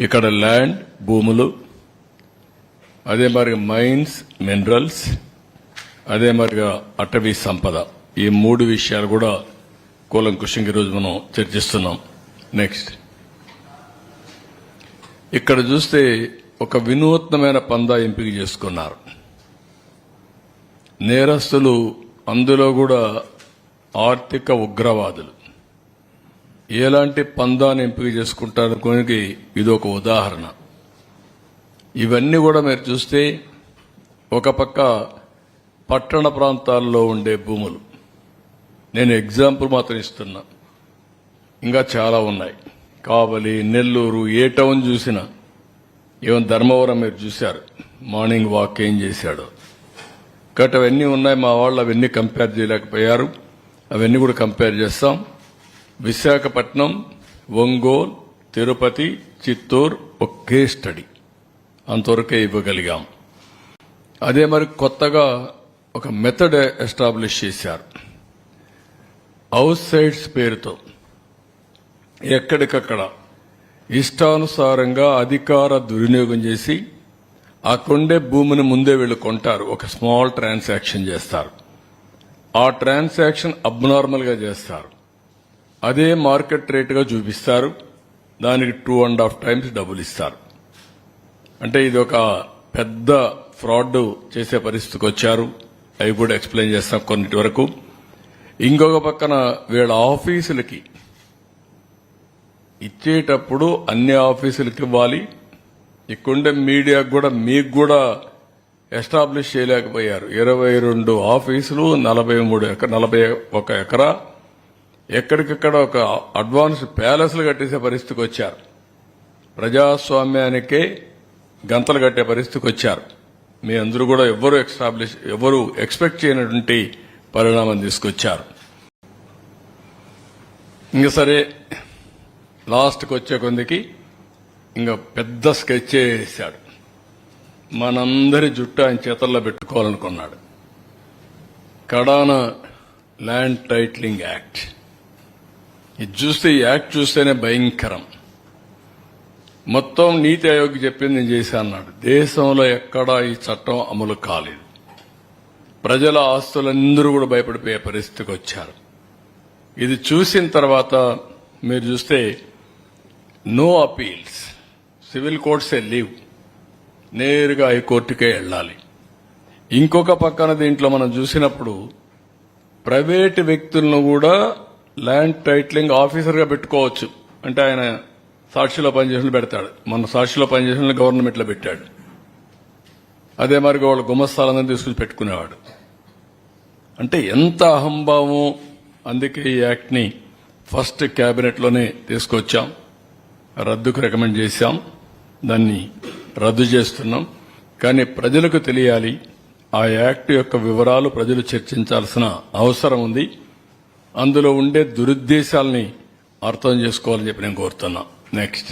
ఇక్కడ ల్యాండ్ భూములు అదే మరి మైన్స్ మినరల్స్ అదే మరిగా అటవీ సంపద. ఈ మూడు విషయాలు కూడా కూలంకుషంగా ఈరోజు మనం చర్చిస్తున్నాం. నెక్స్ట్ ఇక్కడ చూస్తే ఒక వినూత్నమైన పందా ఎంపిక చేసుకున్నారు. నేరస్తులు అందులో కూడా ఆర్థిక ఉగ్రవాదులు. ఎలాంటి పందాన్ని ఎంపిక చేసుకుంటానుకోనికి ఇది ఒక ఉదాహరణ. ఇవన్నీ కూడా మీరు చూస్తే ఒక పక్క పట్టణ ప్రాంతాల్లో ఉండే భూములు. నేను ఎగ్జాంపుల్ మాత్రం ఇస్తున్నా. ఇంకా చాలా ఉన్నాయి. కావలి నెల్లూరు ఏ టౌన్ చూసినా ఈవెన్ ధర్మవరం మీరు చూశారు. మార్నింగ్ వాక్ ఏం చేశాడు. కాబట్టి అవన్నీ ఉన్నాయి. మా వాళ్ళు అవన్నీ కంపేర్ చేయలేకపోయారు. అవన్నీ కూడా కంపేర్ చేస్తాం. విశాఖపట్నం ఒంగోల్ తిరుపతి చిత్తూరు ఒకే స్టడీ. అంతవరకే ఇవ్వగలిగాం. అదే మరి కొత్తగా ఒక మెథడ్ ఎస్టాబ్లిష్ చేశారు. అవుట్ సైడ్స్ పేరుతో. ఎక్కడికక్కడ ఇష్టానుసారంగా అధికార దుర్వినియోగం చేసి ఆ కొండే భూమిని ముందే వీళ్ళు కొంటారు. ఒక స్మాల్ ట్రాన్సాక్షన్ చేస్తారు. ఆ ట్రాన్సాక్షన్ అబ్నార్మల్గా చేస్తారు. అదే మార్కెట్ రేటుగా చూపిస్తారు. దానికి టూ అండ్ హాఫ్ టైమ్స్ డబ్బులు ఇస్తారు. అంటే ఇది ఒక పెద్ద ఫ్రాడ్ చేసే పరిస్థితికి వచ్చారు. అవి కూడా ఎక్స్ప్లెయిన్ చేస్తాం కొన్నిటి వరకు. ఇంకొక పక్కన వీళ్ళ ఆఫీసులకి ఇచ్చేటప్పుడు అన్ని ఆఫీసులకి ఇవ్వాలి. ఇక్కడుండే మీడియాకు కూడా మీకు కూడా ఎస్టాబ్లిష్ చేయలేకపోయారు. ఇరవై రెండు ఆఫీసులు నలభై మూడు ఎకర నలభై ఒక ఎకరా ఎక్కడికక్కడ ఒక అడ్వాన్స్ ప్యాలెస్లు కట్టేసే పరిస్థితికి వచ్చారు. ప్రజాస్వామ్యానికే గంతలు కట్టే పరిస్థితికి వచ్చారు. మీ అందరూ కూడా ఎవ్వరూ ఎస్టాబ్లిష్ ఎవరు ఎక్స్పెక్ట్ చేయనటువంటి పరిణామం తీసుకొచ్చారు. ఇంక సరే లాస్ట్కి వచ్చే కొందికి ఇంకా పెద్ద స్కెచ్ చేశాడు మనందరి జుట్టు ఆయన చేతల్లో పెట్టుకోవాలనుకున్నాడు. కడాన ల్యాండ్ టైట్లింగ్ యాక్ట్. ఇది చూస్తే ఈ యాక్ట్ చూస్తేనే భయంకరం. మొత్తం నీతి ఆయోగ్ చెప్పింది నేను చేశా అన్నాడు. దేశంలో ఎక్కడా ఈ చట్టం అమలు కాలేదు. ప్రజల ఆస్తులందరూ కూడా భయపడిపోయే పరిస్థితికి వచ్చారు. ఇది చూసిన తర్వాత మీరు చూస్తే నో అపీల్స్. సివిల్ కోర్ట్సే లీవ్. నేరుగా హైకోర్టుకే వెళ్ళాలి. ఇంకొక పక్కన దీంట్లో మనం చూసినప్పుడు ప్రైవేటు వ్యక్తులను కూడా ల్యాండ్ టైట్లింగ్ ఆఫీసర్గా పెట్టుకోవచ్చు. అంటే ఆయన సాక్షిలో పనిచేసిన పెడతాడు. మన సాక్షిలో పనిచేసిన గవర్నమెంట్లో పెట్టాడు. అదే మరి వాళ్ళ గుమస్థాలందరూ తీసుకుని పెట్టుకునేవాడు. అంటే ఎంత అహంభావం అందుకే ఈ యాక్ట్ని ఫస్ట్ క్యాబినెట్లోనే తీసుకొచ్చాం. రద్దుకు రికమెండ్ చేశాం. దాన్ని రద్దు చేస్తున్నాం. కానీ ప్రజలకు తెలియాలి ఆ యాక్ట్ యొక్క వివరాలు ప్రజలు చర్చించాల్సిన అవసరం ఉంది. అందులో ఉండే దురుద్దేశాలని అర్థం చేసుకోవాలని చెప్పి నేను కోరుతున్నా. నెక్స్ట్